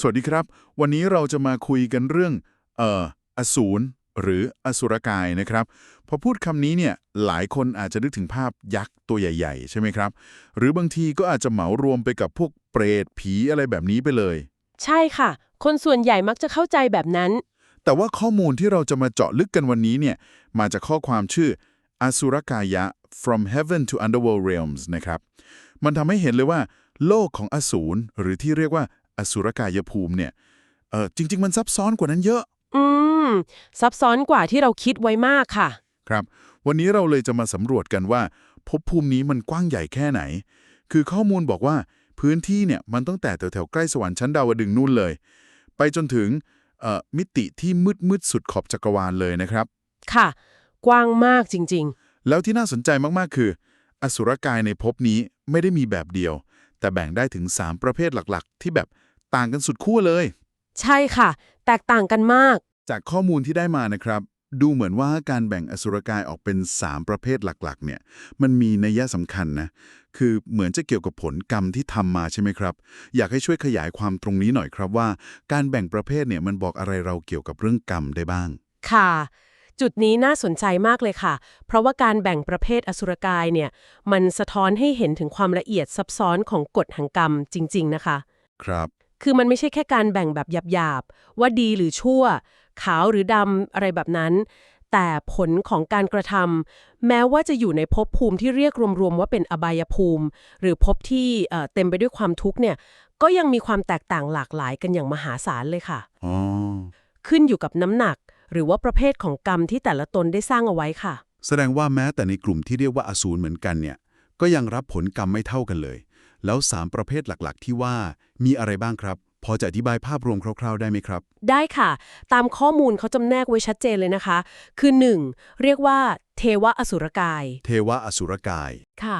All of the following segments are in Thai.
สวัสดีครับ วันนี้เราจะมาคุยกันเรื่องเอ่ออสูรหรืออสุรกายนะครับ พอพูดคำนี้เนี่ยหลายคนอาจจะนึกถึงภาพยักษ์ตัวใหญ่ ๆ ใช่ไหมครับ หรือบางทีก็อาจจะเหมารวมไปกับพวกเปรตผีอะไรแบบนี้ไปเลย ใช่ค่ะ คนส่วนใหญ่มักจะเข้าใจแบบนั้น แต่ว่าข้อมูลที่เราจะมาเจาะลึกกันวันนี้เนี่ยมาจากข้อความชื่ออสุรกายะ from heaven to underworld realms นะครับ มันทำให้เห็นเลยว่า โลกของอสูรหรือที่เรียกว่า อสุรกายภูมิเนี่ยเออจริง ๆ มันซับซ้อนกว่านั้นเยอะ อืม ซับซ้อนกว่าที่เราคิดไว้มากค่ะ ครับ วันนี้เราเลยจะมาสำรวจกันว่าภพภูมินี้มันกว้างใหญ่แค่ไหน คือข้อมูลบอกว่าพื้นที่เนี่ยมันตั้งแต่แถวๆใกล้สวรรค์ชั้นดาวดึงส์นู่นเลย ไปจนถึงเอ่อมิติที่มืดมืดๆสุดขอบจักรวาลเลยนะครับ ค่ะ กว้างมากจริงแล้วที่น่าสนใจมากๆคือ อสุรกายในภพนี้ไม่ได้มีแบบเดียว แต่แบ่งได้ถึง 3 ประเภทหลักๆ ที่แบบ ต่างกันสุดขั้วเลยๆใช่ค่ะ แตกต่างกันมาก จากข้อมูลที่ได้มานะครับ ดูเหมือนว่าการแบ่งอสุรกายออกเป็น 3 ประเภทหลักๆ เนี่ย มันมีนัยยะสำคัญนะ คือเหมือนจะเกี่ยวกับผลกรรมที่ทำมาใช่ไหมครับ อยากให้ช่วยขยายความตรงนี้หน่อยครับว่า การแบ่งประเภทเนี่ยมันบอกอะไรเราเกี่ยวกับเรื่องกรรมได้บ้าง ค่ะ จุดนี้น่าสนใจมากเลยค่ะ เพราะว่าการแบ่งประเภทอสุรกายเนี่ย มันสะท้อนให้เห็นถึงความละเอียดซับซ้อนของกฎแห่งกรรมจริง ๆ นะคะ ครับ คือมันไม่ใช่แค่การแบ่งแบบหยาบๆ ว่าดีหรือชั่ว ขาวหรือดำอะไรแบบนั้น แต่ผลของการกระทำแม้ว่าจะอยู่ในภพภูมิที่เรียกรวมๆว่าเป็นอบายภูมิ หรือภพที่เอ่อเต็มไปด้วยความทุกข์เนี่ย ก็ยังมีความแตกต่างหลากหลายกันอย่างมหาศาลเลยค่ะอ๋อขึ้นอยู่กับน้ำหนัก หรือว่าประเภทของกรรมที่แต่ละตนได้สร้างเอาไว้ค่ะ แสดงว่าแม้แต่ในกลุ่มที่เรียกว่าอสูรเหมือนกันเนี่ย ก็ยังรับผลกรรมไม่เท่ากันเลย แล้ว 3 ประเภทหลักๆ ที่ว่ามีอะไรบ้างครับ พอจะอธิบายภาพรวมคร่าว ๆ ได้ไหมครับ ได้ค่ะ ตามข้อมูลเขาจำแนกไว้ชัดเจนเลยนะคะ คือ 1. เรียกว่า เทวะอสุรกาย เทวะอสุรกาย ค่ะ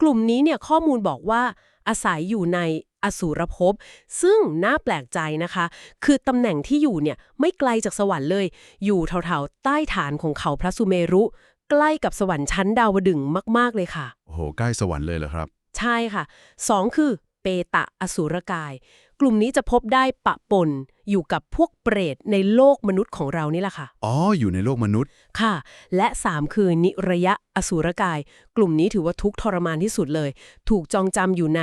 กลุ่มนี้เนี่ยข้อมูลบอกว่าอาศัยอยู่ในอสูรภพ ซึ่งน่าแปลกใจนะคะ คือตำแหน่งที่อยู่เนี่ยไม่ไกลจากสวรรค์เลย อยู่แถวๆใต้ฐานของเขาพระสุเมรุ ใกล้กับสวรรค์ชั้นดาวดึงส์มาก ๆ เลยค่ะ โอ้โห ใกล้สวรรค์เลยเหรอครับ ใช่ค่ะ 2 คือเปตะอสุรกาย กลุ่มนี้จะพบได้ปะปนอยู่กับพวกเปรตในโลกมนุษย์ของเรานี่แหละค่ะ อ๋อ อยู่ในโลกมนุษย์ ค่ะ และ 3 คือนิระยะอสูรกาย กลุ่มนี้ถือว่าทุกข์ทรมานที่สุดเลย ถูกจองจำอยู่ใน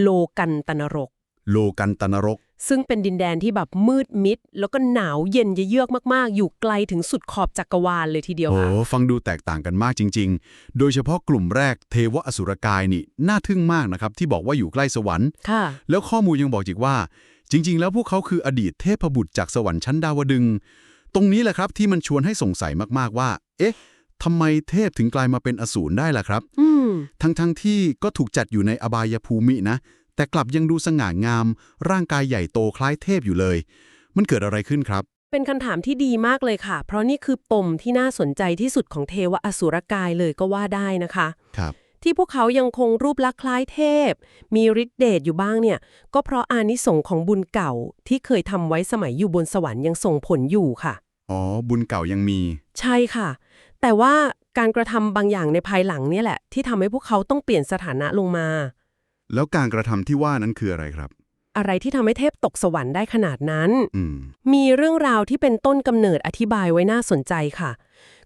โลกันตนรก โลกันตนรก ซึ่งเป็นดินแดนที่แบบมืดมิด แล้วก็หนาวเย็นเยือกมากๆ อยู่ไกลถึงสุดขอบจักรวาลเลยทีเดียวโอ้ ค่ะฟังดูแตกต่างกันมากจริง ๆ โดยเฉพาะกลุ่มแรกเทวะอสุรกายนี่น่าทึ่งมากนะครับ ที่บอกว่าอยู่ใกล้สวรรค์ ค่ะ แล้วข้อมูลยังบอกอีกว่า จริง ๆ แล้วพวกเขาคืออดีตเทพบุตรจากสวรรค์ชั้นดาวดึงส์ตรงนี้แหละครับที่มันชวนให้สงสัยมากๆว่า เอ๊ะทำไมเทพถึงกลายมาเป็นอสูรได้ล่ะครับ อืม ทั้งๆที่ก็ถูกจัดอยู่ในอบายภูมินะ แต่กลับยังดูสง่างาม ร่างกายใหญ่โตคล้ายเทพอยู่เลย มันเกิดอะไรขึ้นครับ เป็นคำถามที่ดีมากเลยค่ะ เพราะนี่คือปมที่น่าสนใจที่สุดของเทวะอสูรกายเลยก็ว่าได้นะคะครับที่พวกเขายังคงรูปลักษณ์คล้ายเทพ มีฤทธิ์เดชอยู่บ้างเนี่ย ก็เพราะอานิสงส์ของบุญเก่าที่เคยทำไว้สมัยอยู่บนสวรรค์ยังส่งผลอยู่ค่ะ อ๋อ บุญเก่ายังมี ใช่ค่ะ แต่ว่าการกระทำบางอย่างในภายหลังเนี่ยแหละ ที่ทำให้พวกเขาต้องเปลี่ยนสถานะลงมา แล้วการกระทำที่ว่านั้นคืออะไรครับ อะไรที่ทำให้เทพตกสวรรค์ได้ขนาดนั้นอืมมีเรื่องราวที่เป็นต้นกำเนิดอธิบายไว้น่าสนใจค่ะ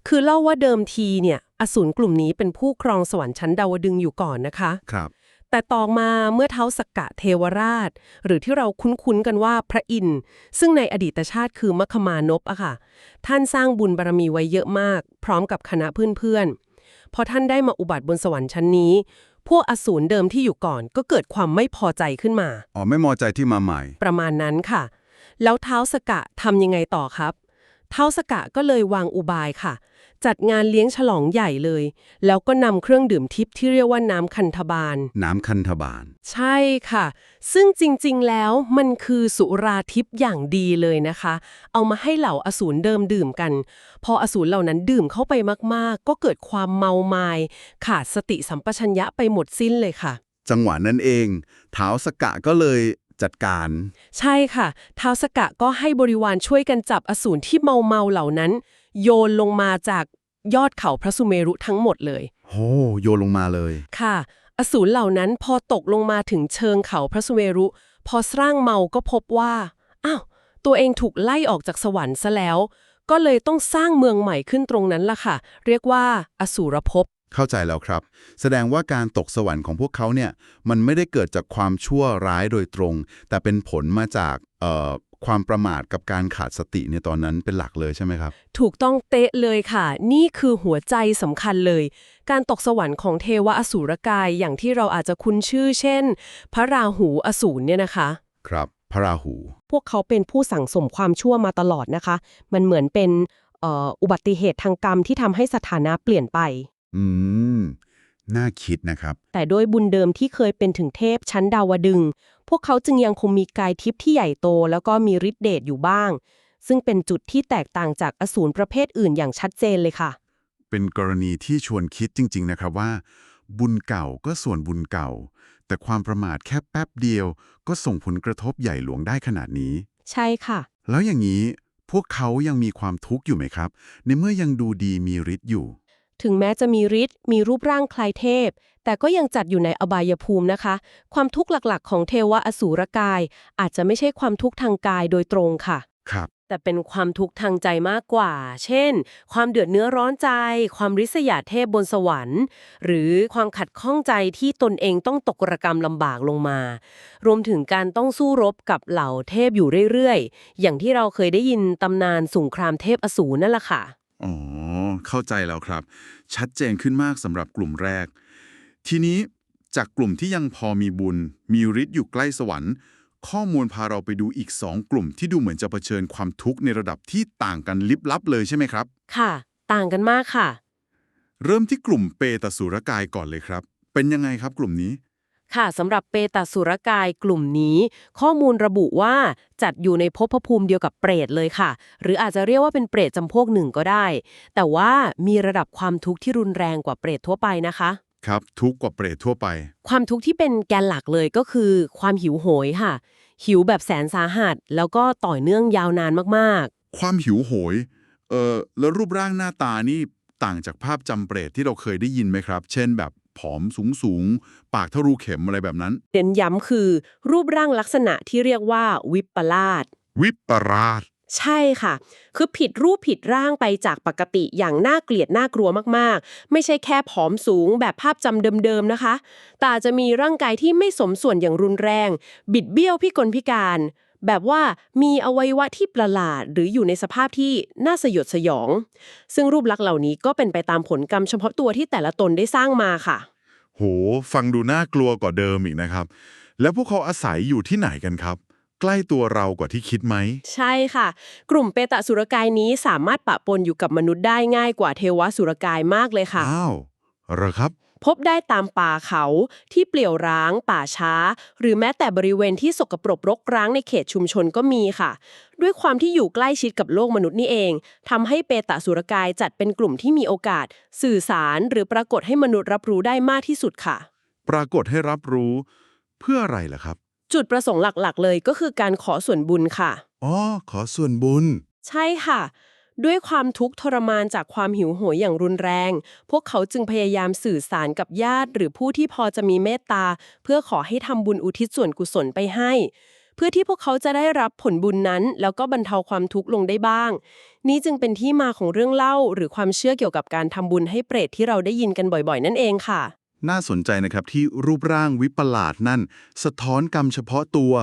คือเล่าว่าเดิมทีเนี่ยอสูรกลุ่มนี้เป็นผู้ครองสวรรค์ชั้นดาวดึงส์อยู่ก่อนนะคะครับแต่ต่อมาเมื่อเท้าสกกะเทวราช หรือที่เราคุ้นๆกันว่าพระอินทร์ซึ่งในอดีตชาติคือมคมานพอะค่ะ ท่านสร้างบุญบารมีไว้เยอะมาก พร้อมกับคณะเพื่อนๆพอท่านได้มาอุบัติบนสวรรค์ชั้นนี้ พวกอสูรเดิมที่อยู่ก่อนก็เกิดความไม่พอใจขึ้นมา อ๋อไม่มอใจที่มาใหม่ ประมาณนั้นค่ะ แล้วเท้าสกะทำยังไงต่อครับ เท้าสกะก็เลยวางอุบายค่ะ จัดงานเลี้ยงฉลองใหญ่เลย แล้วก็นำเครื่องดื่มทิพย์ที่เรียกว่าน้ำคันธบาล น้ำคันธบาล ใช่ค่ะ ซึ่งจริงๆ แล้วมันคือสุราทิพย์อย่างดีเลยนะคะ เอามาให้เหล่าอสูรเดิมดื่มกัน พออสูรเหล่านั้นดื่มเข้าไปมากๆ ก็เกิดความเมามายขาดสติสัมปชัญญะไปหมดสิ้นเลยค่ะ จังหวะนั้นเองเท้าสกะก็เลย จัดการ ใช่ค่ะท้าวสกะก็ให้บริวารช่วยกันจับอสูรที่เมาเมาๆเหล่านั้น โยนลงมาจากยอดเขาพระสุเมรุทั้งหมดเลยโหโยนลงมาเลย ค่ะ อสูรเหล่านั้นพอตกลงมาถึงเชิงเขาพระสุเมรุ พอสร้างเมาก็พบว่าอ้าวตัวเองถูกไล่ออกจากสวรรค์ซะแล้ว ก็เลยต้องสร้างเมืองใหม่ขึ้นตรงนั้นล่ะค่ะ เรียกว่าอสูรภพ เข้าใจแล้วครับ แสดงว่าการตกสวรรค์ของพวกเขาเนี่ยมันไม่ได้เกิดจากความชั่วร้ายโดยตรง แต่เป็นผลมาจากเอ่อความประมาทกับการขาดสติในตอนนั้นเป็นหลักเลยใช่ไหมครับ ถูกต้องเตะเลยค่ะ นี่คือหัวใจสำคัญเลย การตกสวรรค์ของเทวอสูรกายอย่างที่เราอาจจะคุ้นชื่อ เช่น พระราหูอสูรเนี่ยนะคะ ครับพระราหู พวกเขาเป็นผู้สั่งสมความชั่วมาตลอดนะคะ มันเหมือนเป็นเอ่ออุบัติเหตุทางกรรมที่ทำให้สถานะเปลี่ยนไป อืม น่าคิดนะครับ แต่ด้วยบุญเดิมที่เคยเป็นถึงเทพชั้นดาวดึงส์พวกเขาจึงยังคงมีกายทิพย์ที่ใหญ่โต แล้วก็มีฤทธิเดชอยู่บ้าง ซึ่งเป็นจุดที่แตกต่างจากอสูรประเภทอื่นอย่างชัดเจนเลยค่ะ เป็นกรณีที่ชวนคิดจริง ๆ นะครับว่า บุญเก่าก็ส่วนบุญเก่า แต่ความประมาทแค่แป๊บเดียว ก็ส่งผลกระทบใหญ่หลวงได้ขนาดนี้ ใช่ค่ะ แล้วอย่างนี้พวกเขายังมีความทุกข์อยู่ไหมครับ ในเมื่อยังดูดีมีฤทธิ์อยู่ ถึงแม้จะมีฤทธิ์มีรูปร่างคล้ายเทพ แต่ก็ยังจัดอยู่ในอบายภูมินะคะ ความทุกข์หลักๆ ของเทวอสูรกาย อาจจะไม่ใช่ความทุกข์ทางกายโดยตรงค่ะ ครับ แต่เป็นความทุกข์ทางใจมากกว่า เช่น ความเดือดเนื้อร้อนใจ ความริษยาเทพบนสวรรค์ หรือความขัดข้องใจที่ตนเองต้องตกระกรรมลำบากลงมา รวมถึงการต้องสู้รบกับเหล่าเทพอยู่เรื่อยๆ อย่างที่เราเคยได้ยินตำนานสงครามเทพอสูรนั่นแหละค่ะอ๋อ เข้าใจแล้วครับ ชัดเจนขึ้นมากสำหรับกลุ่มแรก ทีนี้จากกลุ่มที่ยังพอมีบุญ มีฤทธิ์อยู่ใกล้สวรรค์ ข้อมูลพาเราไปดูอีกสองกลุ่มที่ดูเหมือนจะเผชิญความทุกข์ในระดับที่ต่างกันลิบลับเลยใช่ไหมครับ ค่ะ ต่างกันมากค่ะ เริ่มที่กลุ่มเปตสุรกายก่อนเลยครับ เป็นยังไงครับกลุ่มนี้ ค่ะสำหรับเปตสุรกายกลุ่มนี้ ข้อมูลระบุว่าจัดอยู่ในภพภูมิเดียวกับเปรตเลยค่ะ หรืออาจจะเรียกว่าเป็นเปรตจำพวกหนึ่งก็ได้ แต่ว่ามีระดับความทุกข์ที่รุนแรงกว่าเปรตทั่วไปนะคะ ครับทุกข์กว่าเปรตทั่วไป ความทุกข์ที่เป็นแกนหลักเลยก็คือความหิวโหยค่ะ หิวแบบแสนสาหัส แล้วก็ต่อเนื่องยาวนานมากความหิวโหยเออแล้วรูปร่างหน้าตานี่ต่างจากภาพจำเปรตที่เราเคยได้ยินไหมครับ เช่นแบบ ผอมสูงสูงๆปากเท่ารูเข็มอะไรแบบนั้นๆเน้นย้ำคือ รูปร่างลักษณะที่เรียกว่าวิปลาสวิปราชใช่ค่ะ คือผิดรูปผิดร่างไปจากปกติอย่างน่าเกลียดน่ากลัวมากๆ ไม่ใช่แค่ผอมสูงแบบภาพจำเดิมๆนะคะ แต่อาจจะมีร่างกายที่ไม่สมส่วนอย่างรุนแรง บิดเบี้ยวพิกลพิการ แบบว่ามีอวัยวะที่ประหลาด หรืออยู่ในสภาพที่น่าสยดสยอง ซึ่งรูปลักษณ์เหล่านี้ก็เป็นไปตามผลกรรมเฉพาะตัวที่แต่ละตนได้สร้างมาค่ะ โห ฟังดูน่ากลัวกว่าเดิมอีกนะครับ แล้วพวกเขาอาศัยอยู่ที่ไหนกันครับ ใกล้ตัวเรากว่าที่คิดไหม ใช่ค่ะ กลุ่มเปตะสุรกายนี้สามารถปะปนอยู่กับมนุษย์ได้ง่ายกว่าเทวสุรกายมากเลยค่ะอ้าวเหรอครับ พบได้ตามป่าเขาที่เปลี่ยวร้าง ป่าช้า หรือแม้แต่บริเวณที่สกปรกรกร้างในเขตชุมชนก็มีค่ะ ด้วยความที่อยู่ใกล้ชิดกับโลกมนุษย์นี่เองทำให้เปตะสุรกายจัดเป็นกลุ่มที่มีโอกาส สื่อสารหรือปรากฏให้มนุษย์รับรู้ได้มากที่สุดค่ะ ปรากฏให้รับรู้ เพื่ออะไรล่ะครับ จุดประสงค์หลักๆ เลยก็คือการขอส่วนบุญค่ะอ๋อขอส่วนบุญ ใช่ค่ะ ด้วยความทุกข์ทรมานจากความหิวโหยอย่างรุนแรง พวกเขาจึงพยายามสื่อสารกับญาติ หรือผู้ที่พอจะมีเมตตา เพื่อขอให้ทำบุญอุทิศส่วนกุศลไปให้ เพื่อที่พวกเขาจะได้รับผลบุญนั้น แล้วก็บรรเทาความทุกข์ลงได้บ้าง นี่จึงเป็นที่มาของเรื่องเล่า หรือความเชื่อเกี่ยวกับการทำบุญให้เปรตที่เราได้ยินกันบ่อยๆ นั่นเองค่ะน่าสนใจนะครับที่รูปร่างวิปลาสนั่น สะท้อนกรรมเฉพาะตัว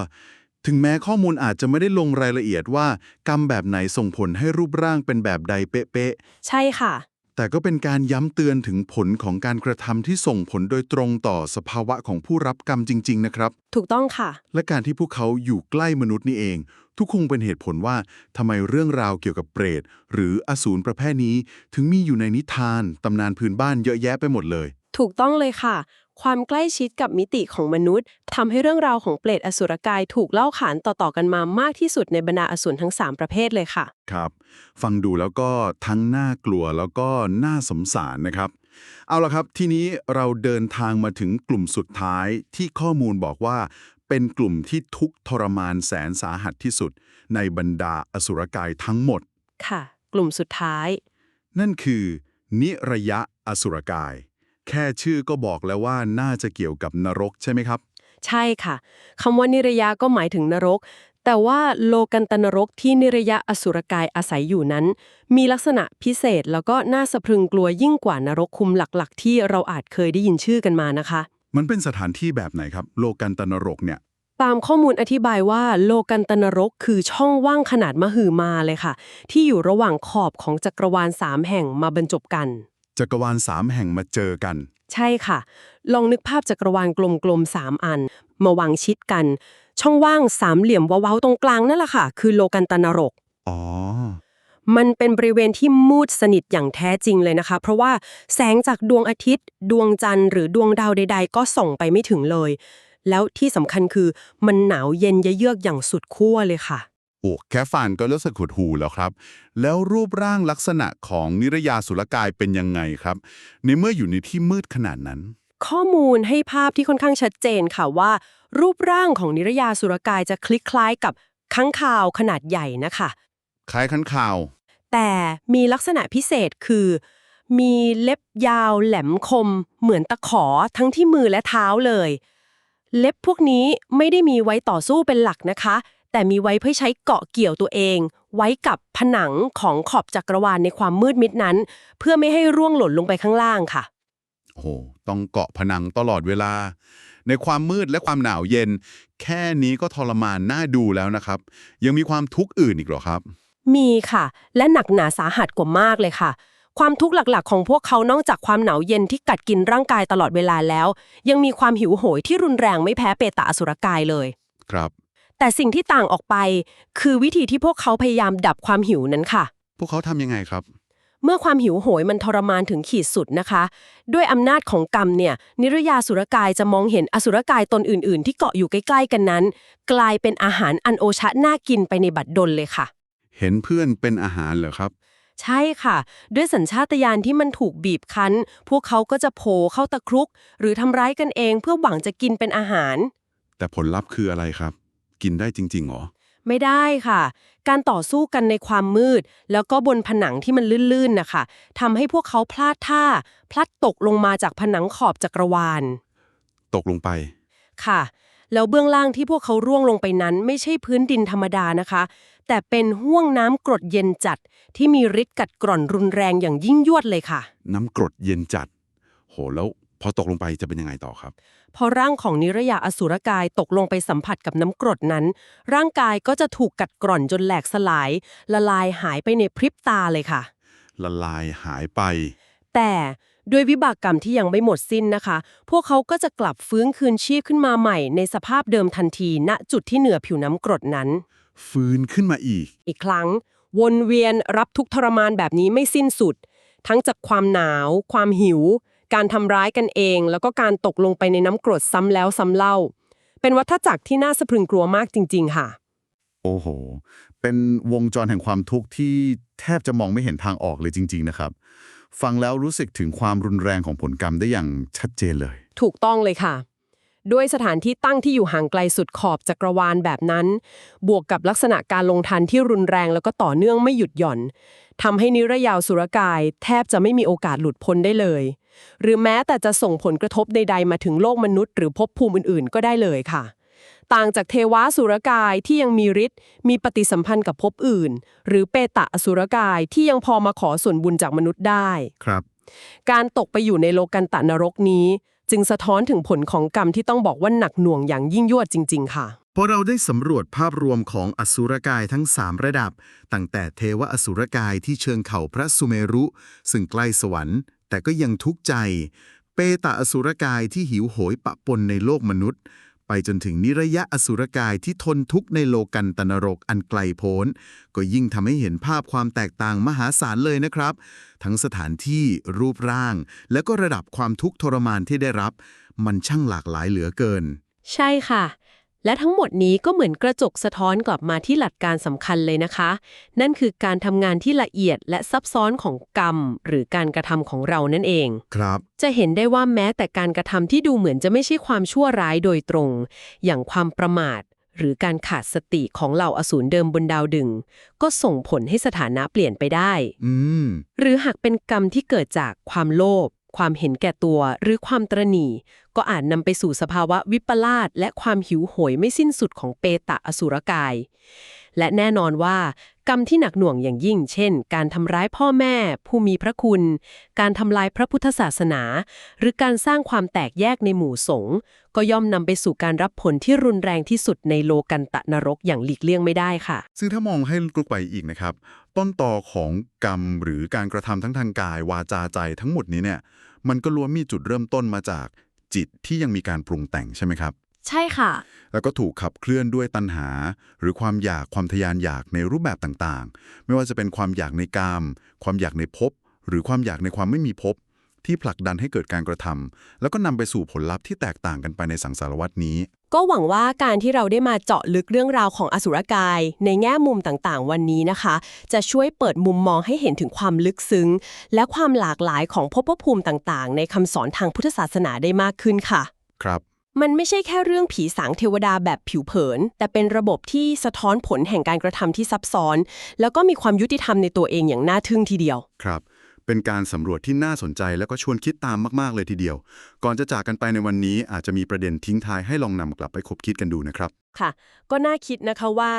ถึงแม้ข้อมูลอาจจะไม่ได้ลงรายละเอียดว่า กรรมแบบไหนส่งผลให้รูปร่างเป็นแบบใดเป๊ะใช่ค่ะ ๆ แต่ก็เป็นการย้ำเตือนถึงผลของการกระทำที่ส่งผลโดยตรงต่อสภาวะของผู้รับกรรมจริง ๆ นะครับ ถูกต้องค่ะ และการที่พวกเขาอยู่ใกล้มนุษย์นี่เอง ทุกคงเป็นเหตุผลว่าทำไมเรื่องราวเกี่ยวกับเปรต หรืออสูรประเภทนี้ ถึงมีอยู่ในนิทาน ตำนานพื้นบ้านเยอะแยะไปหมดเลย ถูกต้องเลยค่ะ ความใกล้ชิดกับมิติของมนุษย์ทำให้เรื่องราวของเปรตอสุรกายถูกเล่าขานต่อๆกันมามากที่สุดในบรรดาอสูรทั้ง 3 ประเภทเลยค่ะ ครับ ฟังดูแล้วก็ทั้งน่ากลัวแล้วก็น่าสงสารนะครับ เอาละครับทีนี้เราเดินทางมาถึงกลุ่มสุดท้ายที่ข้อมูลบอกว่าเป็นกลุ่มที่ทุกข์ทรมานแสนสาหัสที่สุด ในบรรดาอสุรกายทั้งหมด ค่ะ กลุ่มสุดท้าย นั่นคือ นิระยะอสุรกาย แค่ชื่อก็บอกแล้วว่าน่าจะเกี่ยวกับนรกใช่ไหมครับ ใช่ค่ะคำว่านิรยะก็หมายถึงนรก แต่ว่าโลกันตนรกที่นิรยะอสุรกายอาศัยอยู่นั้น มีลักษณะพิเศษแล้วก็น่าสะพรึงกลัวยิ่งกว่านรกคุมหลักๆ ที่เราอาจเคยได้ยินชื่อกันมานะคะ มันเป็นสถานที่แบบไหนครับ โลกันตนรกเนี่ย ตามข้อมูลอธิบายว่าโลกันตนรกคือช่องว่างขนาดมหึมาเลยค่ะ ที่อยู่ระหว่างขอบของจักรวาลสามแห่งมาบรรจบกัน จักรวาลสามแห่งมาเจอกัน ใช่ค่ะ ลองนึกภาพจักรวาลกลมๆสามอัน มาวางชิดกัน ช่องว่างสามเหลี่ยมเว้าๆตรงกลางนั่นแหละค่ะ คือโลกันตนรก อ๋อ มันเป็นบริเวณที่มืดสนิทอย่างแท้จริงเลยนะคะ เพราะว่าแสงจากดวงอาทิตย์ ดวงจันทร์หรือดวงดาวใด ๆ ก็ส่องไปไม่ถึงเลย แล้วที่สำคัญคือมันหนาวเย็นเยือกอย่างสุดขั้วเลยค่ะ โอ้แค่ฟันก็รู้สึกหดหูแล้วครับ แล้วรูปร่างลักษณะของนิรยาสุรกายเป็นยังไงครับ ในเมื่ออยู่ในที่มืดขนาดนั้น ข้อมูลให้ภาพที่ค่อนข้างชัดเจนค่ะว่า รูปร่างของนิรยาสุรกายจะคลิกคล้ายกับค้างคาวขนาดใหญ่นะคะ คล้ายขันข่าว แต่มีลักษณะพิเศษคือ มีเล็บยาวแหลมคม เหมือนตะขอทั้งที่มือและเท้าเลย เล็บพวกนี้ไม่ได้มีไว้ต่อสู้เป็นหลักนะคะ แต่มีไว้เพื่อใช้เกาะเกี่ยวตัวเอง ไว้กับผนังของขอบจักรวาลในความมืดมิดนั้น เพื่อไม่ให้ร่วงหล่นลงไปข้างล่างค่ะ โอ้โหต้องเกาะผนังตลอดเวลา ในความมืดและความหนาวเย็น แค่นี้ก็ทรมานน่าดูแล้วนะครับ ยังมีความทุกข์อื่นอีกเหรอครับ มีค่ะ และหนักหนาสาหัสกว่ามากเลยค่ะความทุกข์หลักๆ ของพวกเขานอกจากความหนาวเย็นที่กัดกินร่างกายตลอดเวลาแล้ว ยังมีความหิวโหยที่รุนแรงไม่แพ้เปตาอสุรกายเลย ครับ แต่สิ่งที่ต่างออกไป คือวิธีที่พวกเขาพยายามดับความหิวนั้นค่ะ พวกเขาทำยังไงครับ เมื่อความหิวโหยมันทรมานถึงขีดสุดนะคะ ด้วยอำนาจของกรรมเนี่ย นิรยาสุรกายจะมองเห็นอสุรกายตนอื่น ๆ ที่เกาะอยู่ใกล้ ๆ กันนั้น กลายเป็นอาหารอันโอชะน่ากินไปในบัดดลเลยค่ะ เห็นเพื่อนเป็นอาหารเหรอครับ ใช่ค่ะ ด้วยสัญชาตญาณที่มันถูกบีบคั้น พวกเขาก็จะโผล่เข้าตะครุก หรือทำร้ายกันเองเพื่อหวังจะกินเป็นอาหาร แต่ผลลัพธ์คืออะไรครับ กินได้จริงๆเหรอ ไม่ได้ค่ะ การต่อสู้กันในความมืด แล้วก็บนผนังที่มันลื่นๆนะคะทำให้พวกเขาพลาดท่า พลัดตกลงมาจากผนังขอบจักรวาล ตกลงไป ค่ะ แล้วเบื้องล่างที่พวกเขาร่วงลงไปนั้นไม่ใช่พื้นดินธรรมดานะคะ แต่เป็นห้วงน้ำกรดเย็นจัด ที่มีฤทธิ์กัดกร่อนรุนแรงอย่างยิ่งยวดเลยค่ะ น้ำกรดเย็นจัด โหแล้ว พอตกลงไปจะเป็นยังไงต่อครับ พอร่างของนิรยาอสุรกายตกลงไปสัมผัสกับน้ำกรดนั้น ร่างกายก็จะถูกกัดกร่อนจนแหลกสลาย ละลายหายไปในพริบตาเลยค่ะ ละลายหายไป แต่ด้วยวิบากกรรมที่ยังไม่หมดสิ้นนะคะ พวกเขาก็จะกลับฟื้นคืนชีพขึ้นมาใหม่ ในสภาพเดิมทันที ณจุดที่เหนือผิวน้ำกรดนั้น ฟื้นขึ้นมาอีก อีกครั้ง วนเวียนรับทุกข์ทรมานแบบนี้ไม่สิ้นสุด ทั้งจากความหนาว ความหิว การทำร้ายกันเอง แล้วก็การตกลงไปในน้ำกรดซ้ำแล้วซ้ำเล่า เป็นวัฏจักรที่น่าสะพรึงกลัวมากจริง ๆ ค่ะ โอ้โห เป็นวงจรแห่งความทุกข์ที่แทบจะมองไม่เห็นทางออกเลยจริง ๆ นะครับ ฟังแล้วรู้สึกถึงความรุนแรงของผลกรรมได้อย่างชัดเจนเลย ถูกต้องเลยค่ะ ด้วยสถานที่ตั้งที่อยู่ห่างไกลสุดขอบจักรวาลแบบนั้น บวกกับลักษณะการลงทันที่รุนแรงแล้วก็ต่อเนื่องไม่หยุดหย่อนทำให้นิรยาวสุรกาย แทบจะไม่มีโอกาสหลุดพ้นได้เลย หรือแม้แต่จะส่งผลกระทบใด ๆ มาถึงโลกมนุษย์หรือภพภูมิอื่นๆ ก็ได้เลยค่ะ ต่างจากเทวะสุรกายที่ยังมีฤทธิ์มีปฏิสัมพันธ์กับภพอื่น หรือเปตะอสุรกายที่ยังพอมาขอส่วนบุญจากมนุษย์ได้ครับ การตกไปอยู่ในโลกันตะนรกนี้ จึงสะท้อนถึงผลของกรรมที่ต้องบอกว่าหนักหน่วงอย่างยิ่งยวดจริง ๆ ค่ะ พอเราได้สำรวจภาพรวมของอสุรกายทั้ง 3 ระดับ ตั้งแต่เทวอสุรกายที่เชิงเขาพระสุเมรุ ซึ่งใกล้สวรรค์ แต่ก็ยังทุกข์ใจ เปตะอสุรกายที่หิวโหยปะปนในโลกมนุษย์ ไปจนถึงนิระยะอสุรกายที่ทนทุกข์ในโลกันตนรกอันไกลโพ้น ก็ยิ่งทำให้เห็นภาพความแตกต่างมหาศาลเลยนะครับ ทั้งสถานที่รูปร่าง และก็ระดับความทุกข์ทรมานที่ได้รับ มันช่างหลากหลายเหลือเกิน ใช่ค่ะ และทั้งหมดนี้ก็เหมือนกระจกสะท้อนกลับมาที่หลักการสำคัญเลยนะคะ นั่นคือการทำงานที่ละเอียดและซับซ้อนของกรรม หรือการกระทำของเรานั่นเอง ครับ จะเห็นได้ว่าแม้แต่การกระทำที่ดูเหมือนจะไม่ใช่ความชั่วร้ายโดยตรง อย่างความประมาท หรือการขาดสติของเหล่าอสูรเดิมบนดาวดึง ก็ส่งผลให้สถานะเปลี่ยนไปได้ อืม หรือหากเป็นกรรมที่เกิดจากความโลภความเห็นแก่ตัวหรือความตระหนี่ ก็อาจนำไปสู่สภาวะวิปลาสและความหิวโหยไม่สิ้นสุดของเปตะอสุรกาย และแน่นอนว่า กรรมที่หนักหน่วงอย่างยิ่ง เช่น การทำร้ายพ่อแม่ ผู้มีพระคุณ การทำลายพระพุทธศาสนา หรือการสร้างความแตกแยกในหมู่สงฆ์ก็ย่อมนำไปสู่การรับผลที่รุนแรงที่สุดในโลกันตะนรกอย่างหลีกเลี่ยงไม่ได้ค่ะ ซึ่งถ้ามองให้ลึกไปอีกนะครับ ต้นตอของกรรมหรือการกระทำทั้งทางกาย วาจาใจทั้งหมดนี้เนี่ยมันก็ล้วนมีจุดเริ่มต้นมาจาก จิตที่ยังมีการปรุงแต่งใช่ไหมครับ ใช่ค่ะ แล้วก็ถูกขับเคลื่อนด้วยตัณหา หรือความอยากความทยานอยากในรูปแบบต่างๆ ไม่ว่าจะเป็นความอยากในกาม ความอยากในภพหรือความอยากในความไม่มีภพ ที่ผลักดันให้เกิดการกระทำแล้วก็นำไปสู่ผลลัพธ์ที่แตกต่างกันไปในสังสารวัตนี้ ก็หวังว่าการที่เราได้มาเจาะลึกเรื่องราวของอสุรกาย ในแง่มุมต่างๆ วันนี้นะคะ จะช่วยเปิดมุมมองให้เห็นถึงความลึกซึ้ง และความหลากหลายของภพภูมิต่างๆ ในคำสอนทางพุทธศาสนาได้มากขึ้นค่ะ ครับมันไม่ใช่แค่เรื่องผีสางเทวดาแบบผิวเผิน แต่เป็นระบบที่สะท้อนผลแห่งการกระทำที่ซับซ้อน แล้วก็มีความยุติธรรมในตัวเองอย่างน่าทึ่งทีเดียว ครับ เป็นการสำรวจที่น่าสนใจแล้วก็ชวนคิดตามมาก ๆ เลยทีเดียว ก่อนจะจากกันไปในวันนี้อาจจะมีประเด็นทิ้งท้ายให้ลองนำกลับไปคบคิดกันดูนะครับ ค่ะ ก็น่าคิดนะคะว่า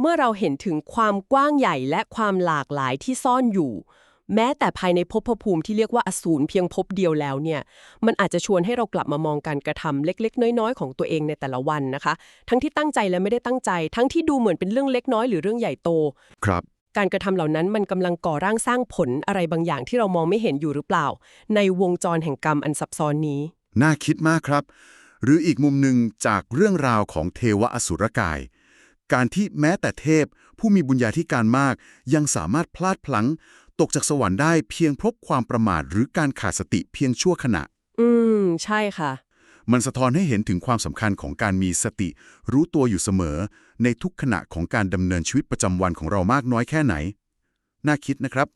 เมื่อเราเห็นถึงความกว้างใหญ่และความหลากหลายที่ซ่อนอยู่ แม้แต่ภายในภพภูมิที่เรียกว่าอสูรเพียงภพเดียวแล้วเนี่ย มันอาจจะชวนให้เรากลับมามองการกระทำเล็ก ๆ น้อย ๆ ของตัวเองในแต่ละวันนะคะ ทั้งที่ตั้งใจและไม่ได้ตั้งใจ ทั้งที่ดูเหมือนเป็นเรื่องเล็กน้อยหรือเรื่องใหญ่โต ครับ การกระทำเหล่านั้นมันกำลังก่อร่างสร้างผลอะไรบางอย่างที่เรามองไม่เห็นอยู่หรือเปล่า ในวงจรแห่งกรรมอันซับซ้อนนี้ น่าคิดมากครับ หรืออีกมุมหนึ่งจากเรื่องราวของเทวอสุรกาย การที่แม้แต่เทพ ผู้มีบุญญาธิการมาก ยังสามารถพลาดพลั้ง ตกจากสวรรค์ได้เพียงเพราะความประมาทหรือการขาดสติเพียงชั่วขณะ อืม ใช่ค่ะ มันสะท้อนให้เห็นถึงความสำคัญของการมีสติ รู้ตัวอยู่เสมอ ในทุกขณะของการดำเนินชีวิตประจำวันของเรามากน้อยแค่ไหน น่าคิดนะครับ